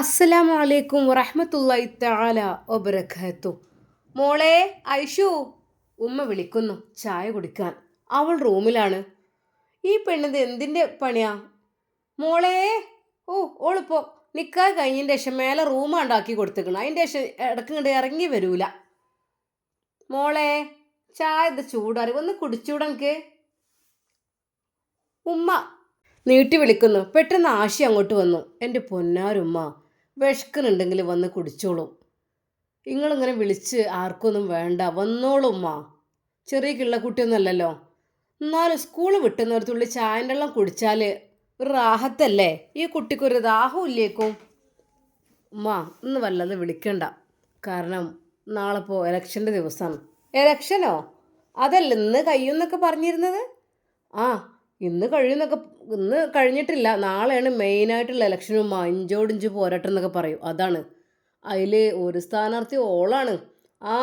അസ്സലാമു അലൈക്കും വറഹ്മത്തുള്ളാഹി തആല വബറകാത്തു. മോളെ ഐഷു ഉമ്മ വിളിക്കുന്നു ചായ കുടിക്കാൻ. അവൾ റൂമിലാണ്. ഈ പെണ്ണിത് എന്തിന്റെ പണിയാ? മോളെ ഓ ഓളിപ്പോ നിക്കാഹ് കഴിഞ്ഞതിന്റെ ശേഷം മേലെ റൂം ഉണ്ടാക്കി കൊടുത്തേക്കണം. അതിന്റെ ശേഷം ഇടയ്ക്ക് കണ്ട് ഇറങ്ങി വരൂല. മോളെ ചായ ഇത് ചൂടാറി ഒന്ന് കുടിച്ചൂടെനിക്ക് ഉമ്മ നീട്ടി വിളിക്കുന്നു. പെട്ടെന്ന് ആശി അങ്ങോട്ട് വന്നു. എന്റെ പൊന്നാരുമ്മ വിഷക്കനുണ്ടെങ്കിൽ വന്ന് കുടിച്ചോളൂ. നിങ്ങളിങ്ങനെ വിളിച്ച് ആർക്കൊന്നും വേണ്ട വന്നോളും ഉമ്മ. ചെറിയ കിള്ളക്കുട്ടിയൊന്നുമല്ലല്ലോ. എന്നാലും സ്കൂൾ വിട്ടുന്ന തുള്ളി ചായന്റെ വെള്ളം കുടിച്ചാൽ ഒരു റാഹത്തല്ലേ? ഈ കുട്ടിക്കൊരു ദാഹവും ഇല്ലേക്കും. ഉമ്മ ഇന്ന് വല്ലത് വിളിക്കണ്ട. കാരണം നാളെ ഇപ്പോൾ ഇലക്ഷന്റെ ദിവസമാണ്. ഇലക്ഷനോ അതല്ല ഇന്ന് കയ്യെന്നൊക്കെ പറഞ്ഞിരുന്നത്? ആ ഇന്ന് കഴിയുന്നൊക്കെ ഇന്ന് കഴിഞ്ഞിട്ടില്ല. നാളെയാണ് മെയിനായിട്ടുള്ള ഇലക്ഷനും അഞ്ചോടിഞ്ച് പോരാട്ടം എന്നൊക്കെ പറയും. അതാണ്. അതിൽ ഒരു സ്ഥാനാർത്ഥി ഓളാണ്. ആ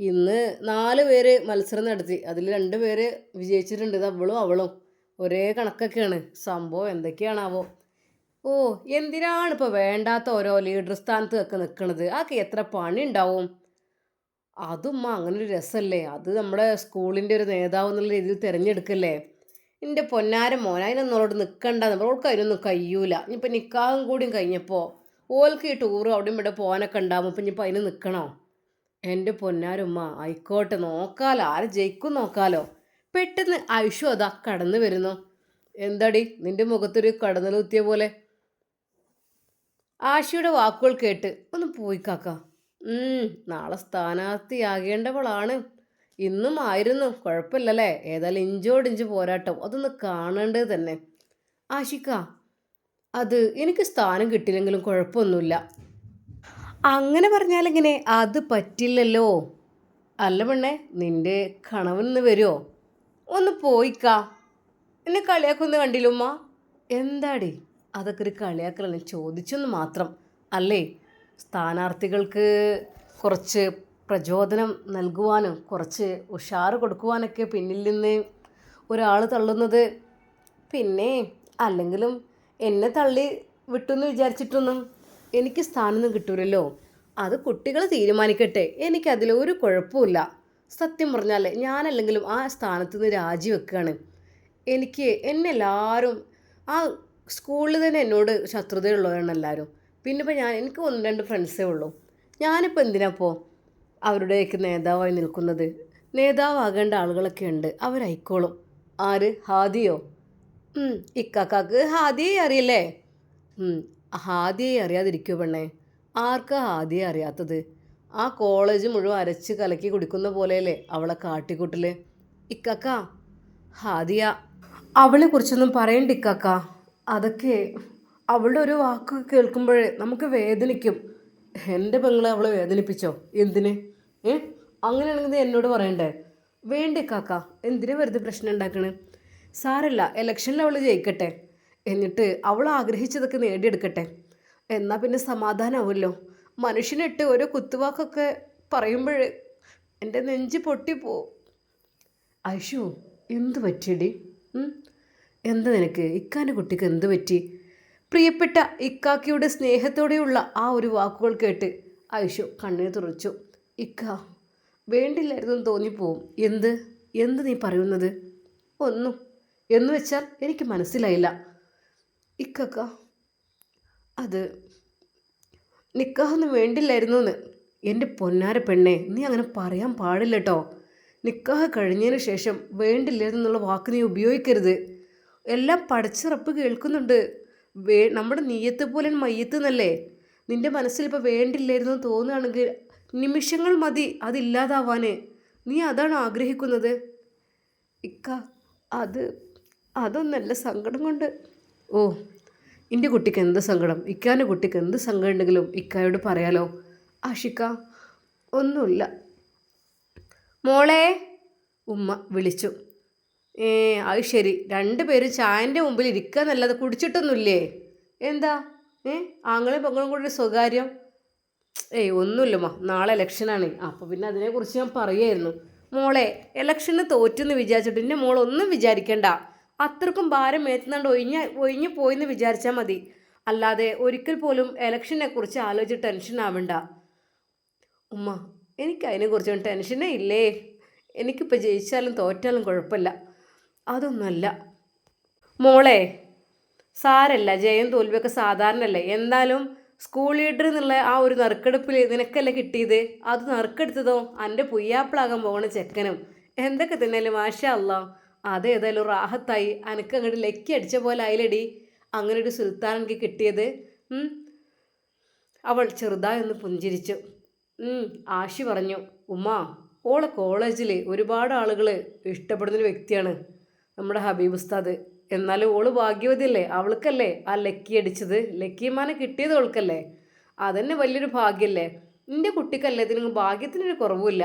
ഇന്ന് നാല് പേര് മത്സരം നടത്തി. അതിൽ രണ്ട് പേര് വിജയിച്ചിട്ടുണ്ട്. ഇത് അവളും അവളും. ഒരേ കണക്കൊക്കെയാണ്. സംഭവം എന്തൊക്കെയാണാവോ. ഓ എന്തിനാണ് ഇപ്പോൾ വേണ്ടാത്ത ഓരോ ലീഡർ സ്ഥാനത്ത് ഒക്കെ നിൽക്കണത് ആക്കെ എത്ര പണി ഉണ്ടാവും? അതും അങ്ങനെ ഒരു രസമല്ലേ അത് നമ്മുടെ സ്കൂളിന്റെ ഒരു നേതാവ് എന്നുള്ള രീതിയിൽ തിരഞ്ഞെടുക്കല്ലേ? എന്റെ പൊന്നാര മോൻ അതിനൊന്നോട് നിൽക്കണ്ടെന്ന് ഓൾക്ക് അതിനൊന്നും കഴിയൂല. ഇനിയിപ്പോൾ നിൽക്കാകും കൂടിയും കഴിഞ്ഞപ്പോൾ ഓൾക്ക് ഈ ടൂറ് അവിടെയും ഇവിടെ പോകാനൊക്കെ ഉണ്ടാകും അപ്പം ഇനിയിപ്പോൾ അതിന് നിൽക്കണോ എന്റെ പൊന്നാരുമ്മ ആയിക്കോട്ടെ. നോക്കാലോ. ആരെ ജയിക്കും നോക്കാലോ. പെട്ടെന്ന് ഐഷു അതാ കടന്നു വരുന്നു. എന്താടി? നിന്റെ മുഖത്തൊരു കടന്നലുത്തിയ പോലെ. ആശയുടെ വാക്കുകൾ കേട്ട് ഒന്ന് പോയി കാക്ക. നാളെ സ്ഥാനാർത്ഥിയാകേണ്ടവളാണ്. ഇന്നും ആയിരുന്നു കുഴപ്പമില്ലല്ലേ? ഏതായാലും ഇഞ്ചോടിഞ്ച് പോരാട്ടം. അതൊന്ന് കാണേണ്ടത് തന്നെ. ആഷിക്ക അത് എനിക്ക് സ്ഥാനം കിട്ടില്ലെങ്കിലും കുഴപ്പമൊന്നുമില്ല. അങ്ങനെ പറഞ്ഞാലെങ്ങനെ അത് പറ്റില്ലല്ലോ. അല്ല പെണ്ണെ നിന്റെ കണവെന്ന് വരുമോ ഒന്ന് പോയിക്കാ. എന്നെ കളിയാക്കൊന്ന് കണ്ടില്ലുമ്മ എന്താടി? അതൊക്കെ ഒരു കളിയാക്കലാണ് ചോദിച്ചെന്ന് മാത്രം. അല്ലേ? സ്ഥാനാർത്ഥികൾക്ക് കുറച്ച് പ്രചോദനം നൽകുവാനും കുറച്ച് ഉഷാർ കൊടുക്കുവാനൊക്കെ പിന്നിൽ നിന്ന് ഒരാൾ തള്ളുന്നത് പിന്നെ അല്ലെങ്കിലും എന്നെ തള്ളി വിട്ടെന്ന് വിചാരിച്ചിട്ടൊന്നും എനിക്ക് സ്ഥാനമൊന്നും കിട്ടൂലല്ലോ. അത് കുട്ടികൾ തീരുമാനിക്കട്ടെ. എനിക്കതിൽ ഒരു കുഴപ്പമില്ല സത്യം പറഞ്ഞാൽ ഞാനല്ലെങ്കിലും ആ സ്ഥാനത്ത് നിന്ന് രാജിവെക്കുകയാണ് എനിക്ക് എന്നെ എല്ലാവരും ആ സ്കൂളിൽ തന്നെ എന്നോട് ശത്രുതയുള്ളവരാണ് എല്ലാവരും. പിന്നെ ഇപ്പോൾ ഞാൻ എനിക്ക് ഒന്ന് രണ്ട് ഫ്രണ്ട്സേ ഉള്ളൂ. ഞാനിപ്പോൾ എന്തിനാപ്പോൾ അവരുടെയൊക്കെ നേതാവായി നിൽക്കുന്നത്. നേതാവാകേണ്ട ആളുകളൊക്കെ ഉണ്ട്. അവരായിക്കോളും. ആര്? ഹാദിയോ? ഇക്കാക്കാക്ക് ഹാദിയെ അറിയില്ലേ? ഹാദിയെ അറിയാതിരിക്കുക പെണ്ണേ. ആർക്കാ ഹാദിയെ അറിയാത്തത്? ആ കോളേജ് മുഴുവൻ അരച്ച് കലക്കി കുടിക്കുന്ന പോലെയല്ലേ അവളെ കാട്ടിക്കൂട്ടിൽ ഇക്കാക്ക ഹാദിയ. അവളെ കുറിച്ചൊന്നും പറയണ്ട ഇക്കാക്ക. അതൊക്കെ അവളുടെ ഒരു വാക്ക് കേൾക്കുമ്പോഴേ നമുക്ക് വേദനിക്കും. എന്റെ പെങ്ങളെ അവളെ വേദനിപ്പിച്ചോ? എന്തിന്? ഏ? അങ്ങനെയാണെങ്കിൽ നീ എന്നോട് പറയണ്ടേ? വേണ്ടേ കാക്ക എന്തിനാ വെറുതെ പ്രശ്നം ഉണ്ടാക്കണേ? സാരല്ല ഇലക്ഷനിൽ അവൾ ജയിക്കട്ടെ. എന്നിട്ട് അവൾ ആഗ്രഹിച്ചതൊക്കെ നേടിയെടുക്കട്ടെ. എന്നാൽ പിന്നെ സമാധാനമാവുമല്ലോ മനുഷ്യനിട്ട് ഓരോ കുത്തുവാക്കൊക്കെ പറയുമ്പോഴേ എന്റെ നെഞ്ച് പൊട്ടിപ്പോവും അശു എന്ത് പറ്റിയടി? എന്ത് നിനക്ക്? ഇക്കാന്റെ കുട്ടിക്ക് എന്ത് പറ്റി? പ്രിയപ്പെട്ട ഇക്കാക്കിയുടെ സ്നേഹത്തോടെയുള്ള ആ ഒരു വാക്കുകൾ കേട്ട് ഐഷു കണ്ണീർ തുറച്ചു. ഇക്ക വേണ്ടില്ലായിരുന്നു തോന്നിപ്പോവും. എന്ത്? എന്ത് നീ പറയുന്നത്? ഒന്നും. എന്ന് വെച്ചാൽ എനിക്ക് മനസ്സിലായില്ല. ഇക്കക്ക അത് നിക്കാഹൊന്നും വേണ്ടില്ലായിരുന്നു എന്ന് എന്റെ പൊന്നാര പെണ്ണെ നീ അങ്ങനെ പറയാൻ പാടില്ല കേട്ടോ നിക്കാഹ് കഴിഞ്ഞതിന് ശേഷം വേണ്ടില്ലായിരുന്നുള്ള വാക്ക് നീ ഉപയോഗിക്കരുത്. എല്ലാം പടച്ചിറപ്പ് കേൾക്കുന്നുണ്ട്. വേ നമ്മുടെ നീയത്ത് പോലെ മയ്യത്ത് എന്നല്ലേ? നിന്റെ മനസ്സിൽ ഇപ്പോൾ വേണ്ടില്ലായിരുന്നു തോന്നുകയാണെങ്കിൽ നിമിഷങ്ങൾ മതി അതില്ലാതാവാന്. നീ അതാണ് ആഗ്രഹിക്കുന്നത്? ഇക്ക അത് അതൊന്നല്ല സങ്കടം കൊണ്ട്. ഓ എന്റെ കുട്ടിക്ക് എന്ത് സങ്കടം? ഇക്കാന്റെ കുട്ടിക്ക് എന്ത് സങ്കടം ഉണ്ടെങ്കിലും ഇക്കായോട് പറയാലോ. ആഷിക്ക ഒന്നുമില്ല. മോളെ ഉമ്മ വിളിച്ചു. ഏ അത് ശരി. രണ്ടുപേരും ചായന്റെ മുമ്പിൽ ഇരിക്കുക എന്നല്ലാതെ കുടിച്ചിട്ടൊന്നുമില്ലേ? എന്താ? ഏ ആങ്ങളും പെങ്ങളും കൂടെ സ്വകാര്യം? ഏയ് ഒന്നുമില്ലമ്മ നാളെ ഇലക്ഷനാണ്. അപ്പോൾ പിന്നെ അതിനെക്കുറിച്ച് ഞാൻ പറയുമായിരുന്നു മോളെ ഇലക്ഷന് തോറ്റെന്ന് വിചാരിച്ചിട്ട് എന്റെ മോൾ ഒന്നും വിചാരിക്കണ്ട. അത്രക്കും ഭാരം ഏത്തുന്നുണ്ട് ഒഴിഞ്ഞ ഒഴിഞ്ഞു പോയെന്ന് വിചാരിച്ചാൽ മതി. അല്ലാതെ ഒരിക്കൽ പോലും ഇലക്ഷനെ കുറിച്ച് ആലോചിച്ച് ടെൻഷൻ ആവണ്ട. ഉമ്മ എനിക്ക് അതിനെക്കുറിച്ചൊന്നും ടെൻഷനേ ഇല്ലേ? എനിക്കിപ്പോൾ ജയിച്ചാലും തോറ്റാലും കുഴപ്പമില്ല. അതൊന്നുമല്ല മോളെ സാരല്ല. ജയം തോൽവിയൊക്കെ സാധാരണ അല്ലേ എന്തായാലും സ്കൂൾ ലീഡർ എന്നുള്ള ആ ഒരു നറുക്കെടുപ്പിൽ നിനക്കല്ലേ കിട്ടിയത്? അത് നറുക്കെടുത്തതോ? എന്റെ പുയ്യാപ്പിളാകാൻ പോകണ ചെക്കനും. എന്തൊക്കെ തന്നെയല്ലേ മാഷാ അല്ല അതേതായാലും റാഹത്തായി. അനക്ക് അങ്ങോട്ട് ലക്കി അടിച്ച പോലെ ആയില്ലടി. അങ്ങനെ ഒരു സുൽത്താൻ എനിക്ക് കിട്ടിയത്. അവൾ ചെറുതായി ഒന്ന് പുഞ്ചിരിച്ചു. ആഷി പറഞ്ഞു ഉമ്മ ഓളെ കോളേജിൽ ഒരുപാട് ആളുകൾ ഇഷ്ടപ്പെടുന്നൊരു വ്യക്തിയാണ് നമ്മുടെ ഹബീബ് ഉസ്താദ്. എന്നാലും ഓൾ ഭാഗ്യവതിയല്ലേ? അവൾക്കല്ലേ ആ ലക്കി അടിച്ചത്? ലക്കിമാനെ കിട്ടിയത് അവൾക്കല്ലേ അതന്നെ വലിയൊരു ഭാഗ്യമല്ലേ എന്റെ കുട്ടിക്കല്ലേ ഇതിന് ഭാഗ്യത്തിനൊരു കുറവുമില്ല.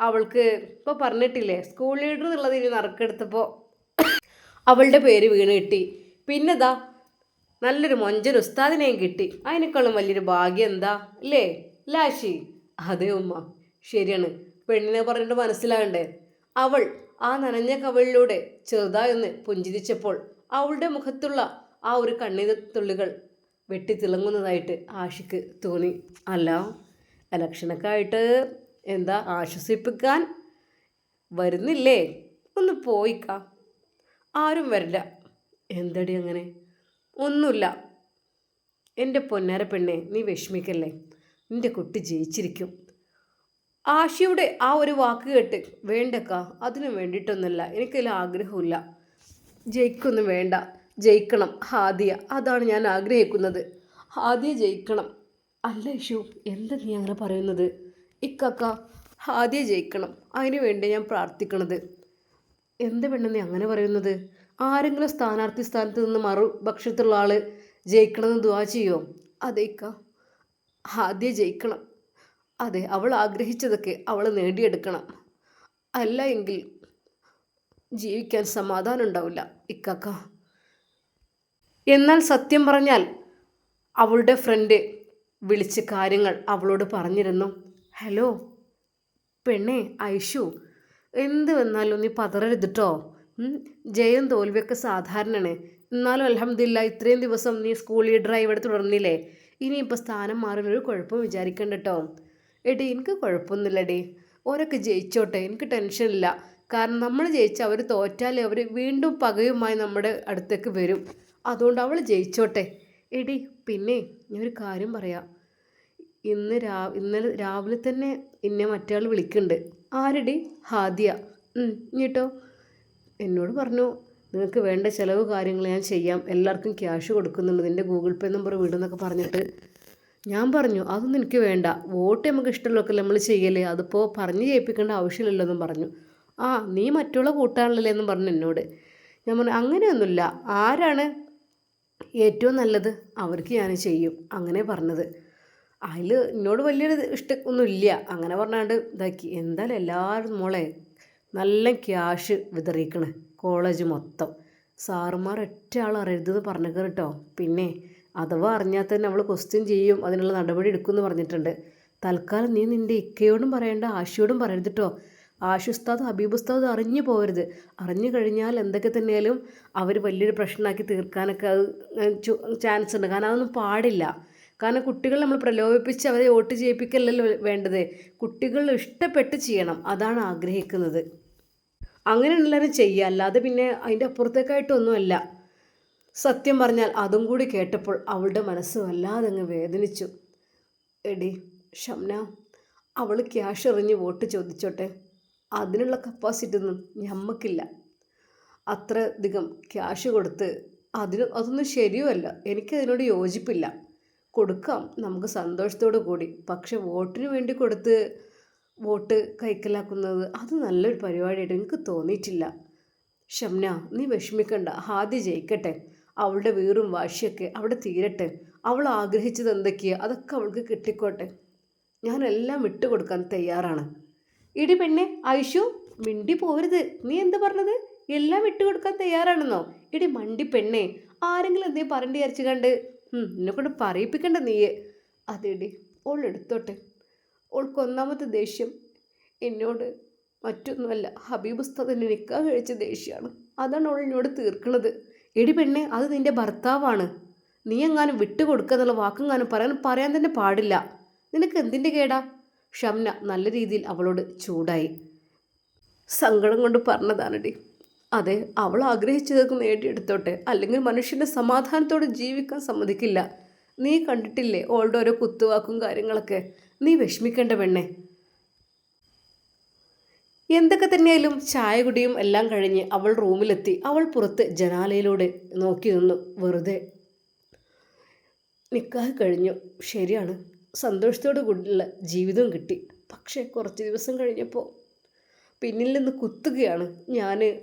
അവൾക്ക് ഇപ്പോൾ പറഞ്ഞിട്ടില്ലേ സ്കൂൾ ലീഡർ എന്നുള്ളത് ഇനി നറുക്കെടുത്തപ്പോൾ അവളുടെ പേര് വീണ് കിട്ടി. പിന്നെതാ നല്ലൊരു മൊഞ്ചൻ ഉസ്താദിനെയും കിട്ടി. അതിനേക്കാളും വലിയൊരു ഭാഗ്യം എന്താ? അല്ലേ? ലാശി. അതെ ഉമ്മ. ശരിയാണ്. പെണ്ണിനെ പറഞ്ഞിട്ട് മനസ്സിലാകണ്ടേ? അവൾ ആ നനഞ്ഞ കവളിലൂടെ ചെറുതായൊന്ന് പുഞ്ചിരിച്ചപ്പോൾ അവളുടെ മുഖത്തുള്ള ആ ഒരു കണ്ണീർ തുള്ളികൾ വെട്ടിത്തിളങ്ങുന്നതായിട്ട് ആഷിക്ക് തോന്നി. അല്ല ഇലക്ഷനൊക്കെ ആയിട്ട് എന്താ ആശ്വസിപ്പിക്കാൻ വരുന്നില്ലേ? ഒന്ന് പോയിക്ക. ആരും വരില്ല. എന്തടി അങ്ങനെ? ഒന്നുമില്ല. എന്റെ പൊന്നാര പെണ്ണെ നീ വിഷമിക്കല്ലേ? നിന്റെ കുട്ടി ജയിച്ചിരിക്കും. ആശയുടെ ആ ഒരു വാക്ക് കേട്ട് വേണ്ടക്ക അതിനു വേണ്ടിയിട്ടൊന്നുമില്ല എനിക്കതിൽ ആഗ്രഹമില്ല ജയിക്കൊന്നും വേണ്ട ജയിക്കണം ഹാദിയ അതാണ് ഞാൻ ആഗ്രഹിക്കുന്നത്. ഹാദിയ ജയിക്കണം. അല്ല ഇഷു എന്താ നീ അങ്ങനെ പറയുന്നത്? ഇക്കക്ക ഹാദിയ ജയിക്കണം അതിനു വേണ്ടി ഞാൻ പ്രാർത്ഥിക്കണത്. എന്ത് പെണ്ണ് നീ അങ്ങനെ പറയുന്നത്? ആരെങ്കിലും സ്ഥാനാർത്ഥി സ്ഥാനത്ത് നിന്ന് മറുപക്ഷത്തുള്ള ആൾ ജയിക്കണമെന്ന് ദുവാ ചെയ്യുമോ അതെ ഇക്ക ആദ്യം ജയിക്കണം. അതെ അവൾ ആഗ്രഹിച്ചതൊക്കെ അവൾ നേടിയെടുക്കണം. അല്ല എങ്കിൽ ജീവിക്കാൻ സമാധാനം ഉണ്ടാവില്ല ഇക്കാക്ക. എന്നാൽ സത്യം പറഞ്ഞാൽ അവളുടെ ഫ്രണ്ട് വിളിച്ച് കാര്യങ്ങൾ അവളോട് പറഞ്ഞിരുന്നു. ഹലോ പെണ്ണേ ഐഷു എന്ത് വന്നാലും നീ പതറരുതിട്ടോ? ജയം തോൽവിയൊക്കെ സാധാരണയാണ്. എന്നാലും അലഹമില്ല ഇത്രയും ദിവസം നീ സ്കൂൾ ലീഡറായി ഇവിടെ തുടർന്നില്ലേ? ഇനിയിപ്പോൾ സ്ഥാനം മാറുന്നൊരു കുഴപ്പം വിചാരിക്കണ്ട കേട്ടോ എടി എനിക്ക് കുഴപ്പമൊന്നുമില്ലടി. ഓരൊക്കെ ജയിച്ചോട്ടെ എനിക്ക് ടെൻഷനില്ല. കാരണം നമ്മൾ ജയിച്ച അവർ തോറ്റാലേ അവർ വീണ്ടും പകയുമായി നമ്മുടെ അടുത്തേക്ക് വരും. അതുകൊണ്ട് അവൾ ജയിച്ചോട്ടെ. എടി പിന്നെ ഞാൻ ഒരു കാര്യം പറയാം. ഇന്ന് രാ ഇന്നലെ രാവിലെ തന്നെ എന്നെ മറ്റയാൾ വിളിക്കുന്നുണ്ട്. ആരടി? ഹാദിയ. ഇനിട്ടോ എന്നോട് പറഞ്ഞു നിങ്ങൾക്ക് വേണ്ട ചിലവ് കാര്യങ്ങൾ ഞാൻ ചെയ്യാം. എല്ലാവർക്കും ക്യാഷ് കൊടുക്കുന്നുണ്ട്. നിന്റെ ഗൂഗിൾ പേ നമ്പർ വിടുന്നൊക്കെ പറഞ്ഞിട്ട് ഞാൻ പറഞ്ഞു അതൊന്നും എനിക്ക് വേണ്ട. വോട്ട് നമുക്ക് ഇഷ്ടമുള്ളതൊക്കെ നമ്മൾ ചെയ്യല്ലേ അതിപ്പോൾ പറഞ്ഞ് ചെയ്യിപ്പിക്കേണ്ട ആവശ്യമില്ലല്ലോ എന്നും പറഞ്ഞു. ആ നീ മറ്റുള്ള കൂട്ടാണല്ലേ എന്നും പറഞ്ഞു എന്നോട്. ഞാൻ പറഞ്ഞു അങ്ങനെയൊന്നുമില്ല. ആരാണ് ഏറ്റവും നല്ലത്? അവർക്ക് ഞാൻ ചെയ്യും. അങ്ങനെ പറഞ്ഞത്. അതിൽ എന്നോട് വലിയൊരു ഇഷ്ടമൊന്നുമില്ല അങ്ങനെ പറഞ്ഞാണ്ട് ഇതാക്കി. എന്തായാലും എല്ലാവരും മോളെ നല്ല ക്യാഷ് വിതറിയിക്കണേ കോളേജ് മൊത്തം. സാറുമാർ ഒറ്റ ആൾ അറിയരുതെന്ന് പറഞ്ഞു കേട്ടോ. പിന്നെ അഥവാ അറിഞ്ഞാൽ തന്നെ അവൾ ക്വസ്റ്റ്യൻ ചെയ്യും അതിനുള്ള നടപടി എടുക്കുമെന്ന് പറഞ്ഞിട്ടുണ്ട്. തൽക്കാലം നീ നിന്റെ ഇക്കയോടും പറയേണ്ട ആശയോടും പറയരുത് കേട്ടോ ആശുസ്താദ് ഉസ്താദ് അറിഞ്ഞു പോകരുത് അറിഞ്ഞു കഴിഞ്ഞാൽ എന്തൊക്കെ തന്നെയാലും അവർ വലിയൊരു പ്രശ്നമാക്കി തീർക്കാനൊക്കെ അത് ചാൻസ് ഉണ്ട്. കാരണം അതൊന്നും പാടില്ല. കാരണം കുട്ടികൾ നമ്മൾ പ്രലോഭിപ്പിച്ച് അവരെ വോട്ട് ചെയ്യിപ്പിക്കലല്ലോ വേണ്ടത്. കുട്ടികൾ ഇഷ്ടപ്പെട്ട് ചെയ്യണം. അതാണ് ആഗ്രഹിക്കുന്നത്. അങ്ങനെ ചെയ്യുക. അല്ലാതെ പിന്നെ അതിന്റെ അപ്പുറത്തേക്കായിട്ടൊന്നുമല്ല. സത്യം പറഞ്ഞാൽ അതും കൂടി കേട്ടപ്പോൾ അവളുടെ മനസ്സ് വല്ലാതെ അങ്ങ് വേദനിച്ചു. എടി ഷംന അവൾ ക്യാഷ് എറിഞ്ഞ് വോട്ട് ചോദിച്ചോട്ടെ. അതിനുള്ള കപ്പാസിറ്റി ഒന്നും ഞമ്മക്കില്ല. അത്ര അധികം ക്യാഷ് കൊടുത്ത് അതിന് അതൊന്നും ശരിയുമല്ല. എനിക്കതിനോട് യോജിപ്പില്ല. കൊടുക്കാം നമുക്ക് സന്തോഷത്തോടു കൂടി. പക്ഷെ വോട്ടിന് വേണ്ടി കൊടുത്ത് വോട്ട് കൈക്കലാക്കുന്നത് അത് നല്ലൊരു പരിപാടിയായിട്ട് എനിക്ക് തോന്നിയിട്ടില്ല. ഷംന നീ വിഷമിക്കണ്ട. ഹാദി ജയിക്കട്ടെ. അവളുടെ വീറും വാശിയൊക്കെ അവിടെ തീരട്ടെ. അവൾ ആഗ്രഹിച്ചത് എന്തൊക്കെയാ? അതൊക്കെ അവൾക്ക് കിട്ടിക്കോട്ടെ. ഞാനെല്ലാം വിട്ടുകൊടുക്കാൻ തയ്യാറാണ്. ഇടി പെണ്ണെ ഐഷു മിണ്ടി പോരുത്. നീ എന്ത് പറഞ്ഞത്? എല്ലാം വിട്ടുകൊടുക്കാൻ തയ്യാറാണെന്നോ? ഇടി മണ്ടി പെണ്ണെ ആരെങ്കിലും എന്തേ പറഞ്ഞു വിചാരിച്ചു കണ്ട്? എന്നെ കൊണ്ട് പറയിപ്പിക്കണ്ട നീയെ. അതെടി ഓൾ എടുത്തോട്ടെ. ഓൾക്ക് ഒന്നാമത്തെ ദേഷ്യം എന്നോട് മറ്റൊന്നുമല്ല. ഹബീബ് നിൽക്കാൻ കഴിച്ച ദേഷ്യമാണ് അതാണ് അവൾ എന്നോട് തീർക്കണത് എടി പെണ്ണെ അത് നിന്റെ ഭർത്താവാണ്. നീ എങ്ങാനും വിട്ടുകൊടുക്കുക എന്നുള്ള വാക്കെങ്ങാനും പറയാൻ പറയാൻ തന്നെ പാടില്ല. നിനക്ക് എന്തിന്റെ കേടാ? ഷംന നല്ല രീതിയിൽ അവളോട് ചൂടായി. സങ്കടം കൊണ്ട് പറഞ്ഞതാണടി. അതെ അവൾ ആഗ്രഹിച്ചതൊക്കെ നേടിയെടുത്തോട്ടെ. അല്ലെങ്കിൽ മനുഷ്യന്റെ സമാധാനത്തോടെ ജീവിക്കാൻ സമ്മതിക്കില്ല. നീ കണ്ടിട്ടില്ലേ ഓളുടെ ഓരോ കുത്തുവാക്കും കാര്യങ്ങളൊക്കെ? നീ വിഷമിക്കേണ്ട പെണ്ണെ. എന്തൊക്കെ തന്നെയായാലും ചായ കുടിയും എല്ലാം കഴിഞ്ഞ് അവൾ റൂമിലെത്തി. അവൾ പുറത്ത് ജനാലയിലൂടെ നോക്കി നിന്നു. വെറുതെ. നിക്കാഹ് കഴിഞ്ഞു. ശരിയാണ്. സന്തോഷത്തോടു കൂടിയുള്ള ജീവിതവും കിട്ടി. പക്ഷേ കുറച്ച് ദിവസം കഴിഞ്ഞപ്പോൾ പിന്നിൽ നിന്ന് കുത്തുകയാണ്. ഞാൻ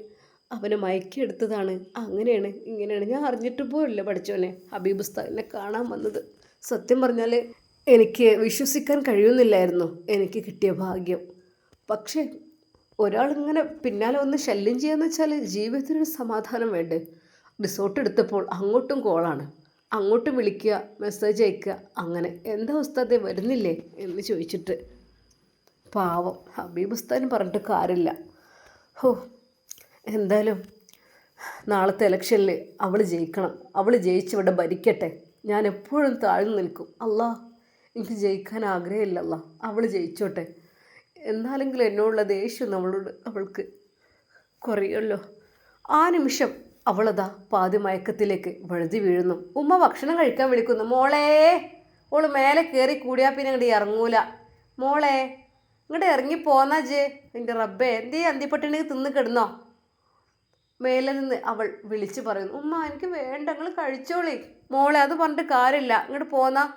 അവനെ മയക്കിയെടുത്തതാണ് അങ്ങനെയാണ് ഇങ്ങനെയാണ്. ഞാൻ അറിഞ്ഞിട്ട് പോലില്ല പഠിച്ചോനെ ഹബീബ് ഉസ്താദിനെ കാണാൻ വന്നത്. സത്യം പറഞ്ഞാൽ എനിക്ക് വിശ്വസിക്കാൻ കഴിയുന്നില്ലായിരുന്നു. എനിക്ക് കിട്ടിയ ഭാഗ്യം. പക്ഷേ ഒരാളിങ്ങനെ പിന്നാലെ ഒന്ന് ശല്യം ചെയ്യാന്ന് വെച്ചാൽ ജീവിതത്തിനൊരു സമാധാനം വേണ്ടേ? റിസോർട്ട് എടുത്തപ്പോൾ അങ്ങോട്ടും കോളാണ് അങ്ങോട്ടും വിളിക്കുക മെസ്സേജ് അയക്കുക അങ്ങനെ എന്താ ഉസ്താദെ വരുന്നില്ലേ? എന്ന് ചോദിച്ചിട്ട്. പാവം ഹബീബ് ഉസ്താദിന് പറഞ്ഞിട്ട് കാര്യമില്ല. ഹോ എന്തായാലും നാളത്തെ ഇലക്ഷനിൽ അവൾ ജയിക്കണം. അവൾ ജയിച്ചിവിടെ ഭരിക്കട്ടെ. ഞാൻ എപ്പോഴും താഴ്ന്നു നിൽക്കും. അല്ലാ എനിക്ക് ജയിക്കാൻ ആഗ്രഹമില്ലല്ല. അവൾ ജയിച്ചോട്ടെ. എന്നാലെങ്കിലും എന്നോടുള്ള ദേഷ്യം നമ്മളോട് അവൾക്ക് കുറയുമല്ലോ. ആ നിമിഷം അവളതാ പാതി മയക്കത്തിലേക്ക് വഴുതി വീഴുന്നു. ഉമ്മ ഭക്ഷണം കഴിക്കാൻ വിളിക്കുന്നു. മോളെ ഓൾ മേലെ കയറി കൂടിയാൽ പിന്നെ അങ്ങോട്ട് ഇറങ്ങൂല. മോളെ ഇങ്ങോട്ട് ഇറങ്ങി പോന്നാ ജേ. എന്റെ റബ്ബേ എന്തേ അന്തിപ്പട്ടിണെങ്കിൽ തിന്ന് കിടന്നോ? മേലെ നിന്ന് അവൾ വിളിച്ചു പറയുന്നു. ഉമ്മ എനിക്ക് വേണ്ട നിങ്ങൾ കഴിച്ചോളി. മോളെ അത് പറഞ്ഞിട്ട് കാര്യമില്ല. ഇങ്ങോട്ട് പോന്നാ.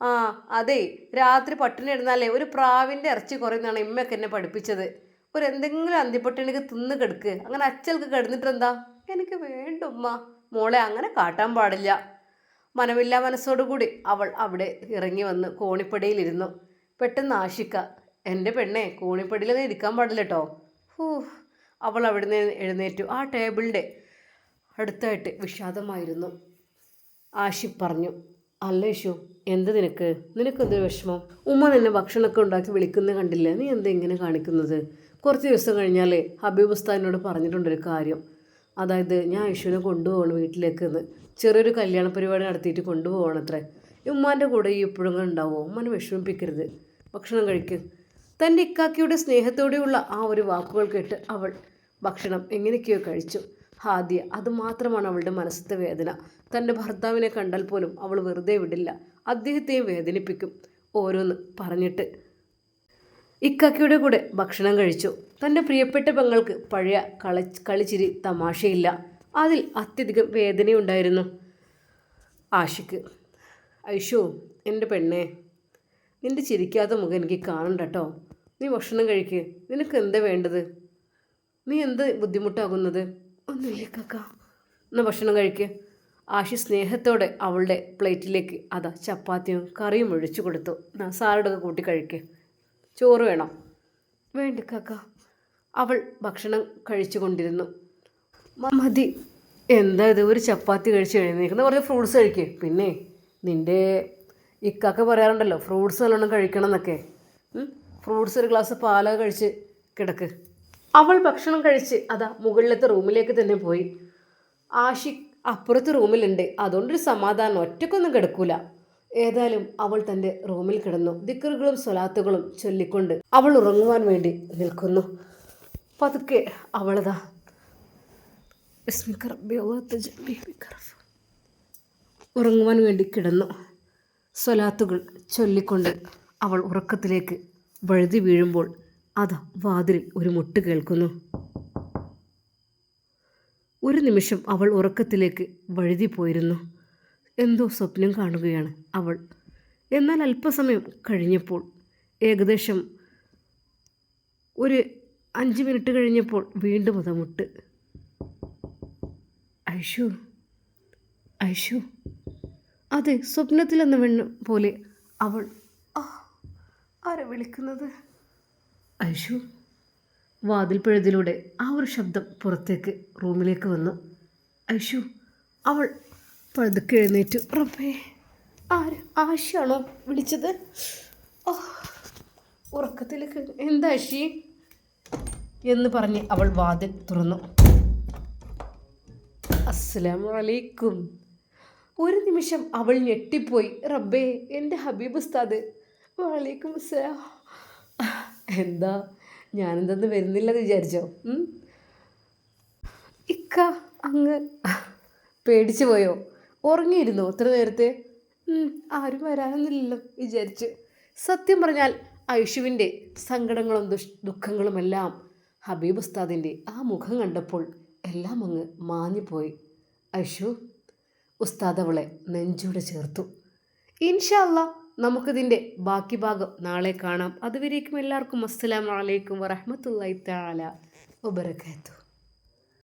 ആ അതെ രാത്രി പട്ടിണി ഇടുന്നാലേ ഒരു പ്രാവിന്റെ ഇറച്ചി കുറയുന്നതാണ് ഇമ്മയൊക്കെ എന്നെ പഠിപ്പിച്ചത്. ഒരു എന്തെങ്കിലും അന്തിപ്പട്ടിണിക്ക് തിന്ന് കിടക്ക്. അങ്ങനെ അച്ചൽക്ക് കിടന്നിട്ട് എന്താ എനിക്ക് വേണ്ടുമ്മ മോളെ അങ്ങനെ കാട്ടാൻ പാടില്ല. മനമില്ലാ മനസ്സോടുകൂടി അവൾ അവിടെ ഇറങ്ങി വന്ന് കോണിപ്പടിയിലിരുന്നു. പെട്ടെന്ന് ആശിക്ക എന്റെ പെണ്ണെ കോണിപ്പടിയിലൊന്നും ഇരിക്കാൻ പാടില്ല കേട്ടോ ഹൂ അവൾ അവിടെ നിന്ന് എഴുന്നേറ്റു. ആ ടേബിളിന്റെ അടുത്തായിട്ട് വിഷാദമായിരുന്നു. ആശി പറഞ്ഞു അല്ല യശു എന്ത് നിനക്ക്? നിനക്കെന്തൊരു വിഷമം? ഉമ്മ നിന്നെ ഭക്ഷണമൊക്കെ ഉണ്ടാക്കി വിളിക്കുന്നത് കണ്ടില്ല? നീ എന്താ ഇങ്ങനെ കാണിക്കുന്നത്? കുറച്ച് ദിവസം കഴിഞ്ഞാൽ ഹബീബ് ഉസ്താദിനോട് പറഞ്ഞിട്ടുണ്ടൊരു കാര്യം. അതായത് ഞാൻ യശുവിനെ കൊണ്ടുപോകണം വീട്ടിലേക്ക് എന്ന്. ചെറിയൊരു കല്യാണ പരിപാടി നടത്തിയിട്ട് കൊണ്ടുപോകണം അത്രേ ഉമ്മാന്റെ കൂടെ ഈ എപ്പോഴും ഉണ്ടാവുമോ ഉമ്മനെ വിഷമിപ്പിക്കരുത്. ഭക്ഷണം കഴിക്ക്. തന്റെ ഇക്കാക്കിയുടെ സ്നേഹത്തോടെയുള്ള ആ ഒരു വാക്കുകൾ കേട്ട് അവൾ ഭക്ഷണം എങ്ങനെയൊക്കെയോ കഴിച്ചു. ഹാദ്യ അതുമാത്രമാണ് അവളുടെ മനസ്സത്തെ വേദന. തന്റെ ഭർത്താവിനെ കണ്ടാൽ പോലും അവൾ വെറുതെ വിടില്ല. അദ്ദേഹത്തെയും വേദനിപ്പിക്കും. ഓരോന്ന് പറഞ്ഞിട്ട് ഇക്കാക്കയുടെ കൂടെ ഭക്ഷണം കഴിച്ചു. തന്റെ പ്രിയപ്പെട്ട പെങ്ങൾക്ക് പഴയ കള കളിച്ചിരി തമാശയില്ല. അതിൽ അത്യധികം വേദനയുണ്ടായിരുന്നു. ആഷിക്ക് ഐഷു എന്റെ പെണ്ണേ നിന്റെ ചിരിക്കാത്ത മുഖം എനിക്ക് കാണണ്ട കേട്ടോ നീ ഭക്ഷണം കഴിക്ക്. നിനക്ക് എന്താ വേണ്ടത്? നീ എന്ത് ബുദ്ധിമുട്ടാകുന്നത്? ഒന്നുമില്ല കക്ക എന്നാൽ ഭക്ഷണം കഴിക്ക്. ആഷി സ്നേഹത്തോടെ അവളുടെ പ്ലേറ്റിലേക്ക് അതാ ചപ്പാത്തിയും കറിയും ഒഴിച്ചു കൊടുത്തു. സാലഡൊക്കെ കൂട്ടി കഴിക്ക്. ചോറ് വേണം. വേണ്ട കാക്ക അവൾ ഭക്ഷണം കഴിച്ചു കൊണ്ടിരുന്നു മതി. എന്താ ഇത്? ഒരു ചപ്പാത്തി കഴിച്ച് എഴുന്നേക്കുന്ന കുറച്ച് ഫ്രൂട്ട്സ് കഴിക്കേ. പിന്നെ നിന്റെ ഇക്കാക്ക പറയാറുണ്ടല്ലോ ഫ്രൂട്ട്സ് നല്ലോണം കഴിക്കണം എന്നൊക്കെ. ഫ്രൂട്ട്സ് ഒരു ഗ്ലാസ് പാലൊക്കെ കഴിച്ച് കിടക്ക്. അവൾ ഭക്ഷണം കഴിച്ച് അതാ മുകളിലത്തെ റൂമിലേക്ക് തന്നെ പോയി. ആഷിഖ് അപ്പുറത്ത് റൂമിലുണ്ട്. അതുകൊണ്ടൊരു സമാധാനം. ഒറ്റക്കൊന്നും കിടക്കൂല. ഏതായാലും അവൾ തന്റെ റൂമിൽ കിടന്നു. ദിക്കറുകളും സ്വലാത്തുകളും ചൊല്ലിക്കൊണ്ട് അവൾ ഉറങ്ങുവാൻ വേണ്ടി നിൽക്കുന്നു. പതുക്കെ അവളതാ. ഉറങ്ങുവാൻ വേണ്ടി കിടന്നു. സ്വലാത്തുകൾ ചൊല്ലിക്കൊണ്ട് അവൾ ഉറക്കത്തിലേക്ക് വഴുതി വീഴുമ്പോൾ അതാ വാതിലിൽ ഒരു മുട്ട് കേൾക്കുന്നു. ഒരു നിമിഷം അവൾ ഉറക്കത്തിലേക്ക് വഴുതി പോയിരുന്നു. എന്തോ സ്വപ്നം കാണുകയാണ് അവൾ. എന്നാൽ അല്പസമയം കഴിഞ്ഞപ്പോൾ ഏകദേശം ഒരു അഞ്ച് മിനിറ്റ് കഴിഞ്ഞപ്പോൾ വീണ്ടും അത മുട്ട്. ഐഷു ഐഷു അതെ സ്വപ്നത്തിലെന്ന വെണ്ണ പോലെ അവൾ. ആ ആരെ വിളിക്കുന്നത്? ഐഷു വാതിൽപ്പഴുതിലൂടെ ആ ഒരു ശബ്ദം പുറത്തേക്ക് റൂമിലേക്ക് വന്നു. ഐഷു അവൾ പഴുതുക്കെ എഴുന്നേറ്റ്. റബ്ബേ ആര് ആശയാണോ വിളിച്ചത്? ഓ ഉറക്കത്തിലേക്ക് എന്താ ആശി എന്ന് പറഞ്ഞ് അവൾ വാതിൽ തുറന്നു. അസ്സലാം വലൈക്കും ഒരു നിമിഷം അവൾ ഞെട്ടിപ്പോയി. റബ്ബേ എന്റെ ഹബീബ് ഉസ്താദ്. വലൈക്കും അസ്സലാം. എന്താ? ഞാനെന്തെന്ന് വരുന്നില്ലെന്ന് വിചാരിച്ചോ? ഇക്ക അങ്ങ് പേടിച്ചു പോയോ? ഉറങ്ങിയിരുന്നു അത്ര നേരത്തെ? ആരും വരാനൊന്നുമില്ലല്ലോ വിചാരിച്ചു. സത്യം പറഞ്ഞാൽ ഐഷുവിന്റെ സങ്കടങ്ങളും ദുഷ് ദുഃഖങ്ങളുമെല്ലാം ഹബീബ് ഉസ്താദിന്റെ ആ മുഖം കണ്ടപ്പോൾ എല്ലാം അങ്ങ് മാഞ്ഞുപോയി. ഐഷു ഉസ്താദ് അവളെ നെഞ്ചോട് ചേർത്തു. ഇൻഷല്ല നമുക്കിതിന്റെ ബാക്കി ഭാഗം നാളെ കാണാം. അതുവരേക്കും എല്ലാവർക്കും അസ്സലാമു അലൈക്കും വറഹ്മത്തുള്ളാഹി തആല വബറകാതുഹു.